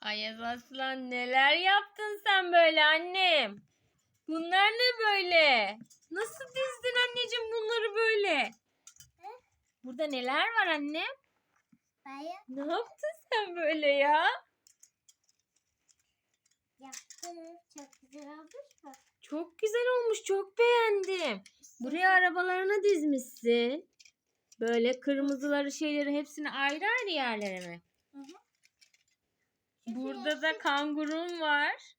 Ayaz Aslan neler yaptın sen böyle annem? Bunlar ne böyle? Nasıl dizdin anneciğim bunları böyle? Burada neler var annem? Ne yaptın sen böyle ya? yaptım. Çok güzel olmuş mu? Çok güzel olmuş, çok beğendim. Buraya arabalarını dizmişsin. Böyle kırmızıları şeyleri hepsini ayrı ayrı yerlere mi? Hı hı. Burada da kangurun var.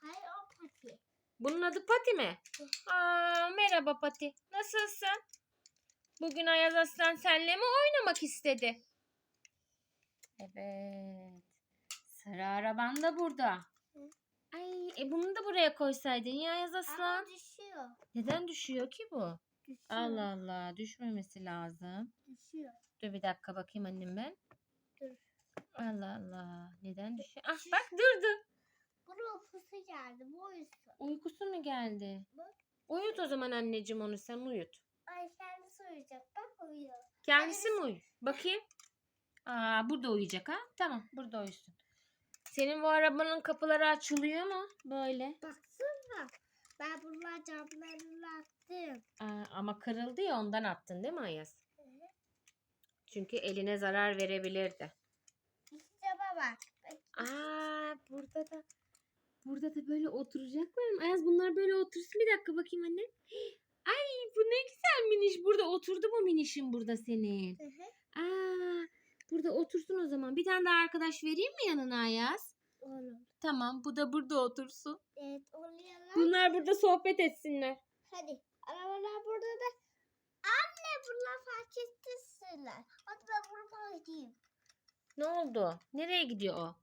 Hayır o pati. Bunun adı Pati mi? Aa, merhaba Pati. Nasılsın? Bugün Ayaz Aslan senle mi oynamak istedi? Evet. Sarı araban da burada. Ay, e bunu da buraya koysaydın ya Ayaz Aslan. Ama düşüyor. Neden düşüyor ki bu? Düşüyor. Allah Allah düşmemesi lazım. Düşüyor. Dur bir dakika bakayım annem ben. Allah Allah. Neden düşüyor? Ah bak durdu. Bunun pusu geldi. Bu yüzden. Uykusu mu geldi? Bak. Uyut o zaman anneciğim onu sen uyut. Ay kendisi uyuyacak. Bak uyuyor. Kendisi mi uyu? Bakayım. Aa burada uyuyacak ha? Tamam burada uyusun. Senin bu arabanın kapıları açılıyor mu? Böyle. Baksana. Ben bunlar camlarını attım. Aa, ama kırıldı ya ondan attın değil mi Ayaz? Çünkü eline zarar verebilirdi. Bak. Aa burada da burada da böyle oturacaklar mı? Ayaz bunlar böyle otursun. Bir dakika bakayım anne. Ay bu ne güzel miniş. Burada oturdu mu minişin burada senin? Hı hı. Aa burada otursun o zaman. Bir tane daha arkadaş vereyim mi yanına Ayaz? Olur. Tamam bu da burada otursun. Evet oluyorlar. Bunlar burada sohbet etsinler. Hadi. Arabalar burada da. Anne bunlar fark ettirsinler. Hadi ben buradan gideyim. Ne oldu? Nereye gidiyor o?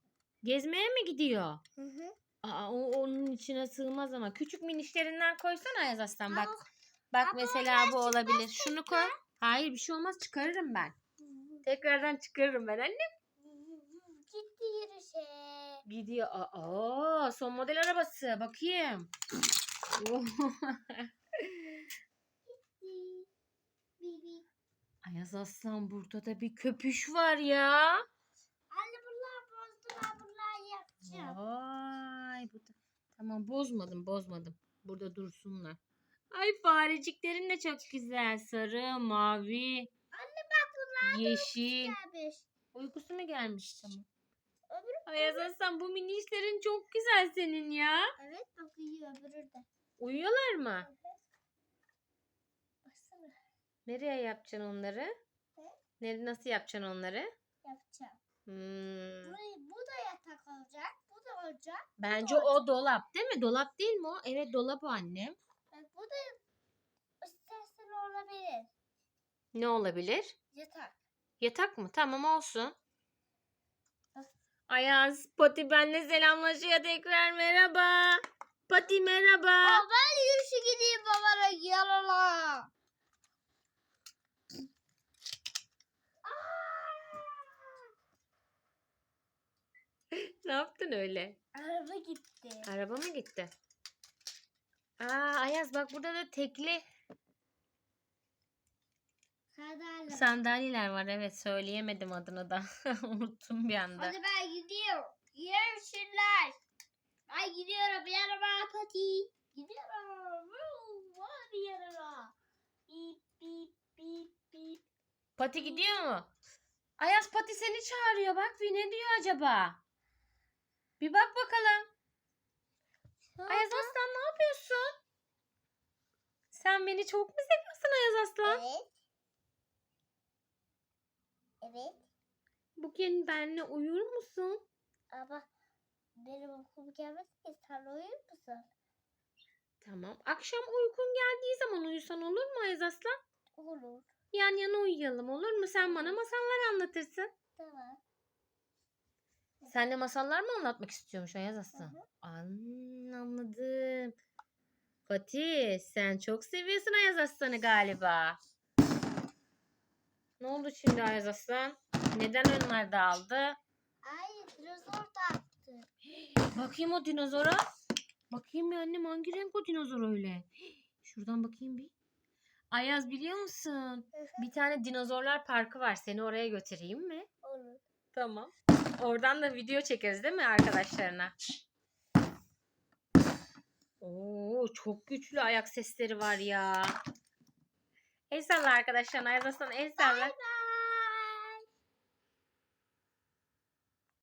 Gezmeye mi gidiyor? Hı hı. Aa, o onun içine sığmaz ama. Küçük minişlerinden koysana Ayaz Aslan. Bak bak ama mesela bu olabilir. Şunu koy. Hayır bir şey olmaz çıkarırım ben. Tekrardan çıkarırım ben anne. Gitti yürüyüşe. Gidiyor. Aa, son model arabası. Bakayım. Ayaz Aslan burada da bir köpüş var ya. Anne bunlar bozdular yapacağım. Vay bu da. Tamam bozmadım bozmadım. Burada dursunlar. Ay fareciklerin de çok güzel. Sarı, mavi, Anne bak bunlar yeşil. gelmiş. Uykusu mu gelmiş tamam. Öbürü Ayaz Aslan bu minişlerin çok güzel senin ya. evet bak uyuyor öbürü de. Uyuyorlar mı? Baksana Nereye yapacaksın onları? Ne, nasıl yapacaksın onları? yapacağım. Hmm. Burayı, bu da yatak olacak. Da olacak. Bence o dolap değil mi? Dolap değil mi o? Evet dolap o annem. Bu da istersen olabilir. Ne olabilir? Yatak. Yatak mı? Tamam olsun. Ayaz, Pati benle selamlaşıyor tekrar. Merhaba. Pati merhaba. Aa, ben yürüyüşe gideyim babana yanına. Ne yaptın öyle? Araba gitti. Araba mı gitti? Aa Ayaz bak burada da tekli Sandalye. sandalyeler var. Evet söyleyemedim adını da. Unuttum bir anda. Hadi ben gidiyorum. Görüşürüz. Ben gidiyorum yanıma pati. Gidiyorum. Hadi yanıma. Bip bip bip bip. Pati gidiyor mu? Ayaz Pati seni çağırıyor bak. Bir ne diyor acaba? Bir bak bakalım. Ayaz Aslan ne yapıyorsun? Sen beni çok mu seviyorsun Ayaz Aslan? Evet. Evet. Bugün benimle uyur musun? Ama benim gelmedi ki sen uyur musun? Tamam. Akşam uykun geldiği zaman uyusan olur mu Ayaz Aslan? Olur. Yan yana uyuyalım olur mu? Sen bana masallar anlatırsın. Tamam. Sen de masallar mı anlatmak istiyormuş Ayaz Aslan? Anladım. Fatih sen çok seviyorsun Ayaz Aslan'ı galiba. Ne oldu şimdi Ayaz Aslan? Neden onlar dağıldı? Ay dinozor taktı. Bakayım o dinozora. Bakayım bir annem hangi renk o dinozor öyle? Şuradan bakayım bir. Ayaz biliyor musun? Bir tane dinozorlar parkı var. Seni oraya götüreyim mi? Olur. Tamam. Oradan da video çekeriz değil mi arkadaşlarına? Oo çok güçlü ayak sesleri var ya. El salla arkadaşlarına. Ayaz Aslan el salla. Bye.